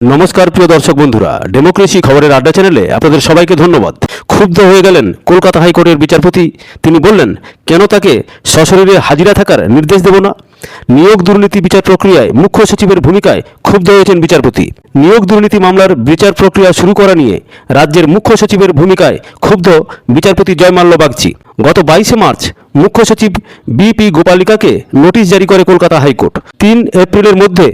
নমস্কার, প্রিয় দর্শক বন্ধুরা। ডেমোক্রেসি খবরের আড্ডা চ্যানেলে আপনাদের সবাইকে ধন্যবাদ। ক্ষুব্ধ হয়ে গেলেন কলকাতা হাইকোর্টের বিচারপতি। তিনি বললেন, কেন তাকে সশরীরে হাজিরা থাকার নির্দেশ দেব না? নিয়োগ দুর্নীতি বিচার প্রক্রিয়ায় মুখ্য সচিবের ভূমিকায় ক্ষুব্ধ হয়েছেন বিচারপতি। নিয়োগ দুর্নীতি মামলার বিচার প্রক্রিয়া শুরু করা নিয়ে রাজ্যের মুখ্য সচিবের ভূমিকায় ক্ষুব্ধ বিচারপতি জয়মাল্য বাগচি। গত বাইশে মার্চ, মুখ্য সচিব বিপি গোপালিকাকে নোটিশ জারি করে কলকাতা হাইকোর্ট। তিন এপ্রিলের মধ্যে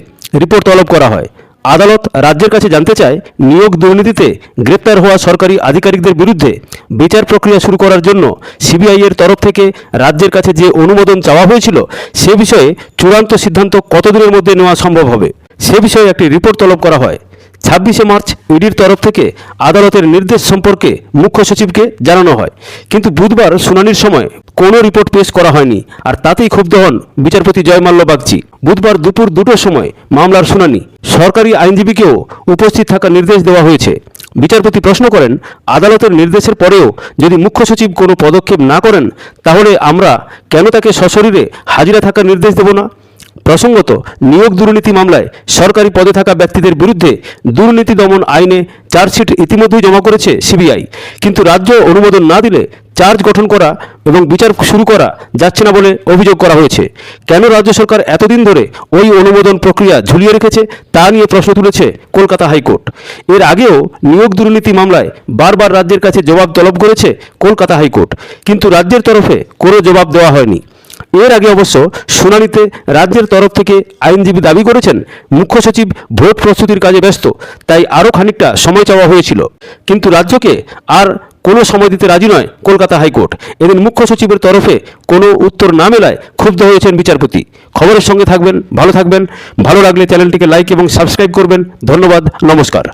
রিপোর্ট তলব করা হয়। আদালত রাজ্যের কাছে জানতে চায়, নিয়োগ দুর্নীতিতে গ্রেপ্তার হওয়া সরকারি আধিকারিকদের বিরুদ্ধে বিচার প্রক্রিয়া শুরু করার জন্য সিবিআইয়ের তরফ থেকে রাজ্যের কাছে যে অনুমোদন চাওয়া হয়েছিল, সে বিষয়ে চূড়ান্ত সিদ্ধান্ত কতদিনের মধ্যে নেওয়া সম্ভব হবে? সে বিষয়ে একটি রিপোর্ট তলব করা হয়। ছাব্বিশে মার্চ ইডির তরফ থেকে আদালতের নির্দেশ সম্পর্কে মুখ্য সচিবকে জানানো হয়। কিন্তু বুধবার শুনানির সময় কোনো রিপোর্ট পেশ করা হয়নি আর তাতেই ক্ষুব্ধ হন বিচারপতি জয়মাল্য বাগচি। বুধবার দুপুর দুটোর সময় মামলার শুনানি। সরকারি আইনজীবীকেও উপস্থিত থাকার নির্দেশ দেওয়া হয়েছে। বিচারপতি প্রশ্ন করেন, আদালতের নির্দেশের পরেও যদি মুখ্য সচিব কোনো পদক্ষেপ না করেন, তাহলে আমরা কেন তাকে সশরীরে হাজিরা থাকার নির্দেশ দেব না? প্রসঙ্গত, নিয়োগ দুর্নীতি মামলায় সরকারি পদে থাকা ব্যক্তিদের বিরুদ্ধে দুর্নীতি দমন আইনে চার্জশিট ইতিমধ্যেই জমা করেছে সিবিআই। কিন্তু রাজ্য অনুমোদন না দিলে চার্জ গঠন করা এবং বিচার শুরু করা যাচ্ছে না বলে অভিযোগ করা হয়েছে। কেন রাজ্য সরকার এতদিন ধরে ওই অনুমোদন প্রক্রিয়া ঝুলিয়ে রেখেছে তা নিয়ে প্রশ্ন তুলেছে কলকাতা হাইকোর্ট। এর আগেও নিয়োগ দুর্নীতি মামলায় বারবার রাজ্যের কাছে জবাব তলব করেছে কলকাতা হাইকোর্ট। কিন্তু রাজ্যের তরফে কোনো জবাব দেওয়া হয়নি। এর আগে অবশ্য শুনানিতে রাজ্যের তরফ থেকে আইনজীবী দাবি করেছেন, মুখ্য সচিব ভোট প্রস্তুতির কাজে ব্যস্ত, তাই আরও খানিকটা সময় চাওয়া হয়েছিল। কিন্তু রাজ্যকে আর কোনো সময় দিতে রাজি নয় কলকাতা হাইকোর্ট। এদিন মুখ্য সচিবের তরফে কোনো উত্তর না মেলায় ক্ষুব্ধ হয়েছেন বিচারপতি। খবরের সঙ্গে থাকবেন, ভালো থাকবেন। ভালো লাগলে চ্যানেলটিকে লাইক এবং সাবস্ক্রাইব করবেন। ধন্যবাদ, নমস্কার।